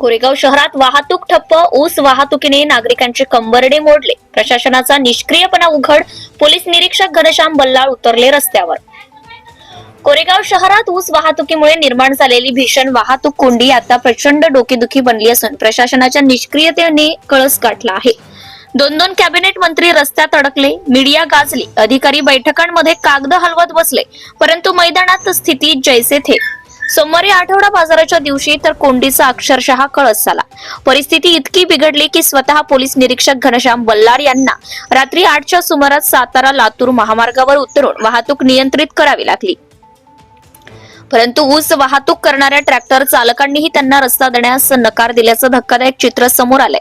कोरेगाव शहरात वाहतूक ठप्प ऊस वाहतुकीने नागरिकांचे कंबरडे मोडले. प्रशासनाचा निष्क्रियपणा उघड पोलीस निरीक्षक घनश्याम बल्लाळ उतरले रस्त्यावर. कोरेगाव शहरात ऊस वाहतुकीमुळे निर्माण झालेली भीषण वाहतूक कोंडी आता प्रचंड डोकेदुखी बनली असून प्रशासनाच्या निष्क्रियतेने कळस गाठला आहे. दोन दोन कॅबिनेट मंत्री रस्त्यात अडकले मीडिया गाजली अधिकारी बैठकांमध्ये कागद हलवत बसले परंतु मैदानात स्थिती जैसे थे. सोमवारी आठवडा बाजाराच्या दिवशी तर कोंडीचा अक्षरशः कळस झाला. परिस्थिती इतकी बिघडली की स्वतः पोलीस निरीक्षक घनश्याम बल्लार यांना रात्री आठच्या सुमारास सातारा लातूर महामार्गावर उतरून वाहतूक नियंत्रित करावी लागली. परंतु ऊस वाहतूक करणाऱ्या ट्रॅक्टर चालकांनीही त्यांना रस्ता देण्यास नकार दिल्याचं धक्कादायक चित्र समोर आलंय.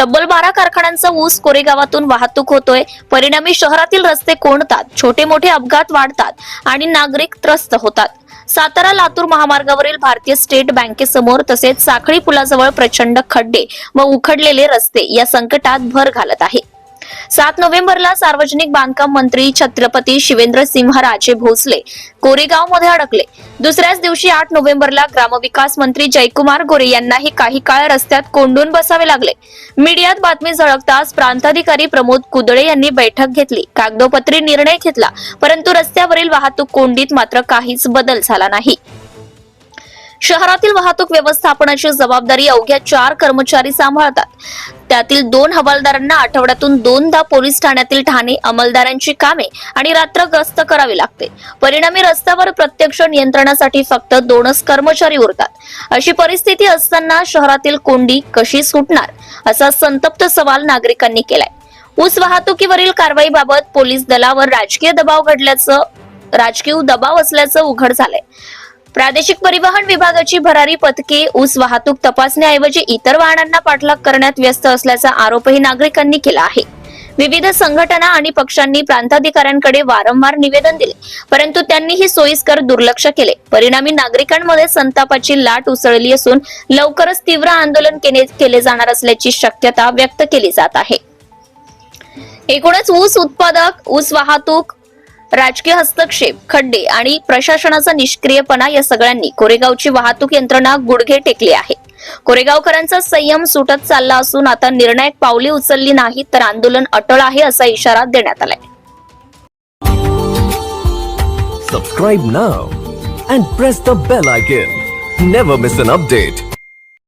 तब्बल बारा कारखान्यांचा ऊस कोरेगावातून वाहतूक होतोय. परिणामी शहरातील रस्ते कोंडतात छोटे मोठे अपघात वाढतात आणि नागरिक त्रस्त होतात. सातारा लातूर महामार्गावरील भारतीय स्टेट बँकेसमोर तसेच साखळी पुलाजवळ प्रचंड खड्डे व उखडलेले रस्ते या संकटात भर घालत आहे. सात नोव्हेंबरला सार्वजनिक बांधकाम मंत्री छत्रपती शिवेंद्र सिंहराजे भोसले कोरेगावमध्ये अडकले. दुसऱ्याच दिवशी आठ नोव्हेंबरला ग्रामविकास मंत्री जयकुमार गोरे यांनाही काही काळ रस्त्यात कोंडून बसावे लागले. मीडियात बातमी झळकताच प्रांताधिकारी प्रमोद कुदळे यांनी बैठक घेतली. कागदोपत्री निर्णय घेतला परंतु रस्त्यावरील वाहतूक कोंडीत मात्र काहीच बदल झाला नाही. शहरातील वाहतूक व्यवस्थापनाची जबाबदारी अवघ्या चार कर्मचारी सांभाळतात. त्यातील दोन हवालदारांना आठवड्यातून दोनदा पोलीस ठाण्यातील ठाणे अंमलदारांची कामे आणि रात्र गस्त करावी लागते. परिणामी रस्त्यावर प्रत्यक्ष नियंत्रणासाठी फक्त दोनच कर्मचारी उरतात. अशी परिस्थिती असताना शहरातील कोंडी कशी सुटणार असा संतप्त सवाल नागरिकांनी केलाय. ऊस वाहतुकीवरील कारवाईबाबत पोलीस दलावर राजकीय दबाव घडल्याचं राजकीय दबाव असल्याचं उघड झालंय. प्रादेशिक परिवहन विभागाची भरारी पथके ऊस वाहतूक तपासण्याऐवजी इतर वाहनांना पाठलाग करण्यात व्यस्त असल्याचा आरोपही नागरिकांनी केला आहे. विविध संघटना आणि पक्षांनी प्रांताधिकाऱ्यांकडे वारंवार निवेदन दिले परंतु त्यांनीही सोयीस्कर दुर्लक्ष केले. परिणामी नागरिकांमध्ये संतापाची लाट उसळली असून लवकरच तीव्र आंदोलन केले केले जाणार असल्याची शक्यता व्यक्त केली जात आहे. एकूणच ऊस उत्पादक ऊस वाहतूक राजकीय हस्तक्षेप खड्डे आणि प्रशासनाचा निष्क्रियपणा या सगळ्यांनी कोरेगावची वाहतूक यंत्रणा गुडघे टेकली आहे. कोरेगावकरांचा संयम सुटत चालला असून आता निर्णायक पावले उचलली नाही तर आंदोलन अटळ आहे असा इशारा देण्यात आलाय. Subscribe now and press the bell icon never miss an update